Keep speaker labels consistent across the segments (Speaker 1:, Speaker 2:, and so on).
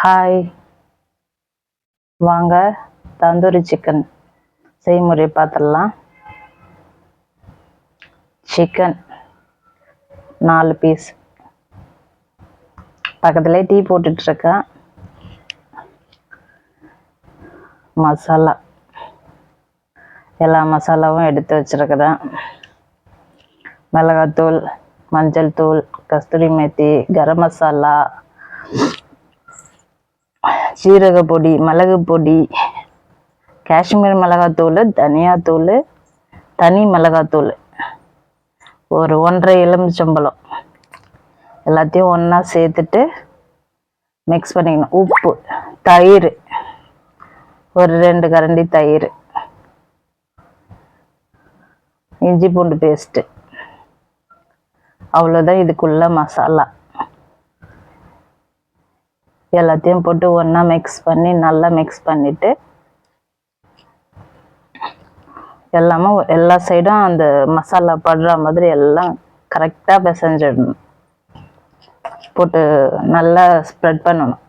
Speaker 1: Hi வாங்க tandoori chicken செய்முறை பார்த்துடலாம் சிக்கன் நாலு பீஸ் பக்கத்துலேயே டீ போட்டுட்ருக்கேன். மசாலா. எல்லா மசாலாவும் எடுத்து வச்சுருக்கிறேன். மிளகாத்தூள் மஞ்சள் தூள் கஸ்தூரி மேத்தி கரம் மசாலா சீரக பொடி மிளகு பொடி காஷ்மீர் மிளகாத்தூள் தனியாத்தூள் தனி மிளகாத்தூள். ஒரு ஒன்றரை எலுமிச்சம்பழம் எல்லாத்தையும் ஒன்றா சேர்த்துட்டு மிக்ஸ் பண்ணிக்கணும். உப்பு தயிர். ஒரு ரெண்டு கரண்டி தயிர். இஞ்சி பூண்டு பேஸ்ட்டு அவ்வளோதான் இதுக்குள்ள மசாலா. எல்லாத்தையும் போட்டு ஒன்றா மிக்ஸ் பண்ணி நல்லா மிக்ஸ் பண்ணிவிட்டு எல்லாமும் எல்லா சைடும் அந்த மசாலா படுற மாதிரி எல்லாம் கரெக்டாக பிசைஞ்சிடணும். போட்டு நல்லா ஸ்ப்ரெட் பண்ணணும்.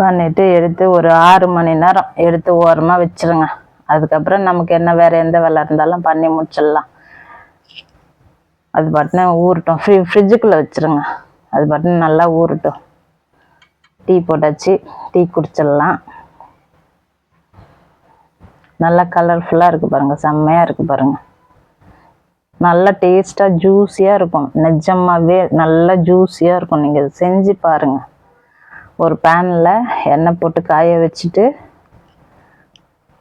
Speaker 1: பண்ணிட்டு எடுத்து ஒரு ஆறு மணி நேரம் எடுத்து ஓரமாக வச்சிருங்க. அதுக்கப்புறம் நமக்கு என்ன வேற எந்த வேலை இருந்தாலும் பண்ணி முடிச்சிடலாம். அது பாட்டுன்னு ஊறட்டும். ஃப்ரி ஃப்ரிட்ஜுக்குள்ளே வச்சிருங்க. அது பாட்டுன்னு நல்லா ஊறட்டும். டீ போட்டாச்சு. டீ குடிச்சிடலாம். நல்லா கலர்ஃபுல்லாக இருக்குது பாருங்கள் செம்மையாக இருக்குது பாருங்கள் நல்லா டேஸ்ட்டாக ஜூஸியாக இருக்கும். நிஜமாகவே நல்லா ஜூஸியாக இருக்கும். நீங்கள் செஞ்சு பாருங்கள் ஒரு பேனில் எண்ணெய் போட்டு காய வச்சுட்டு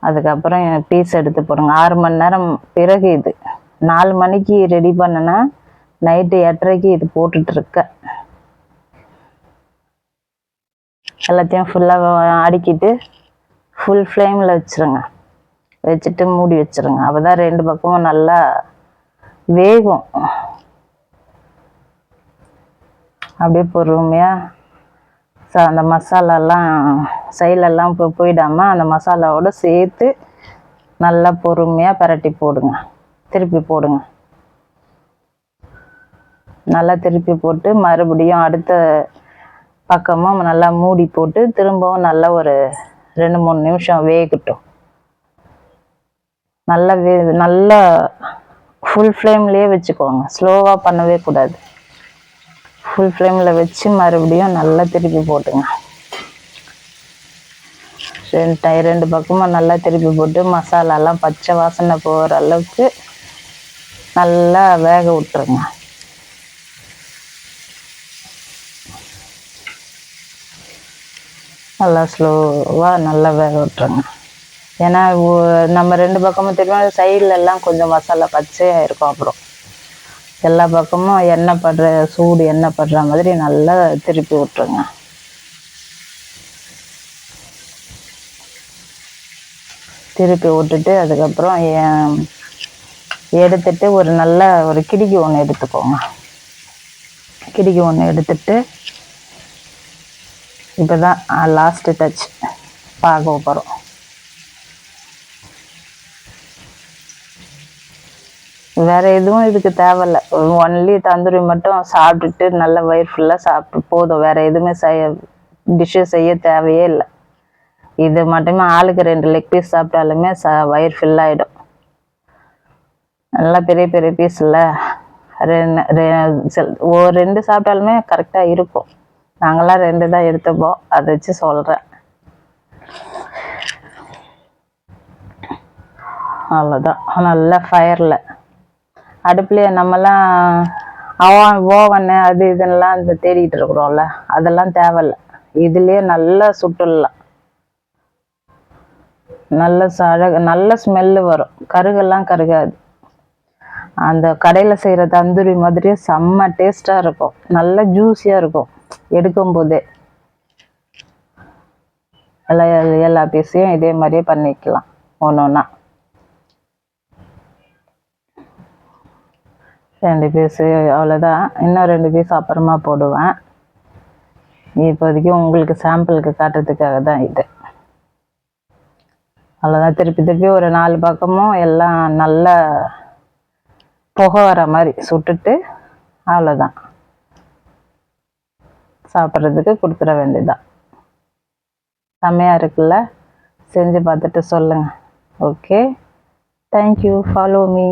Speaker 1: அதுக்கப்புறம் பீஸ் எடுத்து போடுங்க. ஆறு மணி நேரம் பிறகு இது நாலு மணிக்கு ரெடி பண்ணனா நைட்டு எட்டரைக்கு இது போட்டுட்ருக்க எல்லாத்தையும் ஃபுல்லாக அடுக்கிட்டு ஃபுல் ஃப்ளேமில் வச்சுருங்க. வச்சுட்டு மூடி வச்சுருங்க. அப்போ தான் ரெண்டு பக்கமும் நல்லா வேகும். அப்படியே பொறுமையாக ச அந்த மசாலாலாம் சைலெல்லாம் இப்போ போயிடாமல் அந்த மசாலாவோடு சேர்த்து நல்லா பொறுமையாக பரட்டி போடுங்க. திருப்பி போடுங்க. நல்லா திருப்பி போட்டு மறுபடியும் அடுத்த பக்கமும் நல்லா மூடி போட்டு திரும்பவும் நல்லா ஒரு ரெண்டு மூணு நிமிஷம் வேகட்டும். நல்லா வே நல்லா ஃபுல் ஃப்ளேம்லேயே வச்சுக்கோங்க. ஸ்லோவாக பண்ணவே கூடாது. ஃபுல் ஃப்ளேமில் வச்சு மறுபடியும் நல்லா திருப்பி போட்டுங்க. ரெண்டு ரெண்டு பக்கமும் நல்லா திருப்பி போட்டு மசாலாலாம் பச்சை வாசனை போகிற அளவுக்கு நல்லா வேக விட்டுருங்க. நல்லா ஸ்லோவாக நல்லா வேக விட்டுருங்க. ஏன்னா நம்ம ரெண்டு பக்கமும் திரும்ப சைடில் எல்லாம் கொஞ்சம் மசாலா பச்சையாக இருக்கும் அப்புறம். எல்லா பக்கமும் எண்ணெய் படுற சூடு எண்ணெய் படுற மாதிரி நல்லா திருப்பி விட்டுருங்க. திருப்பி விட்டுட்டு அதுக்கப்புறம் எடுத்துட்டு ஒரு நல்ல ஒரு கிடுகி ஒன்று எடுத்துக்கோங்க. கிடுகி ஒன்று எடுத்துட்டு இப்போ தான் லாஸ்ட்டு டச் பார்க்க போகிறோம் வேற எதுவும் இதுக்கு தேவையில்ல. ஒன்லி தந்தூரி மட்டும் சாப்பிட்டுட்டு நல்ல வயிறு ஃபுல்லாக சாப்பிட்டு போதும். வேற எதுவுமே செய்ய டிஷ்ஷு செய்ய தேவையே இல்லை. இது மட்டுமே ஆளுக்கு ரெண்டு லெக் பீஸ் சாப்பிட்டாலுமே ச வயிறு ஃபில்லாகிடும் நல்லா பெரிய பெரிய பீஸில் ரெண்டு ஒரு ரெண்டு சாப்பிட்டாலுமே கரெக்டாக இருக்கும். நாங்களாம் ரெண்டு தான் எடுத்துப்போம் அதை வச்சு சொல்கிறேன் அவ்வளோதான் நல்லா ஃபயரில் அடுப்புலேயே நம்மலாம் அவன் ஓவனு அது இதெல்லாம் இந்த தேடிட்டு இருக்கிறோம்ல அதெல்லாம் தேவையில்ல. இதுலேயே நல்லா சுட்டுடலாம். நல்ல அழகு நல்ல ஸ்மெல்லு வரும். கருகெல்லாம் கருகாது. அந்த கடையில் செய்கிற தந்தூரி மாதிரியே செம்ம டேஸ்ட்டாக இருக்கும். நல்ல ஜூஸியாக இருக்கும். எடுக்கும் போதே எல்லா எல்லா பீஸையும் இதே மாதிரியே பண்ணிக்கலாம். ஒன்று ஒன்றா ரெண்டு பீஸு அவ்வளோதான் இன்னும் ரெண்டு பீஸ் அப்புறமா போடுவேன். இப்போதைக்கு உங்களுக்கு சாம்பிளுக்கு காட்டுறதுக்காக தான் இது. அவ்வளோதான் திருப்பி திருப்பி ஒரு நாலு பக்கமும் எல்லாம் நல்லா புகை வர மாதிரி சுட்டுட்டு அவ்வளோதான் சாப்பிட்றதுக்கு கொடுத்துட வேண்டியதுதான். செம்மையாக இருக்குல்ல? செஞ்சு பார்த்துட்டு சொல்லுங்கள் ஓகே தேங்க்யூ ஃபாலோ மீ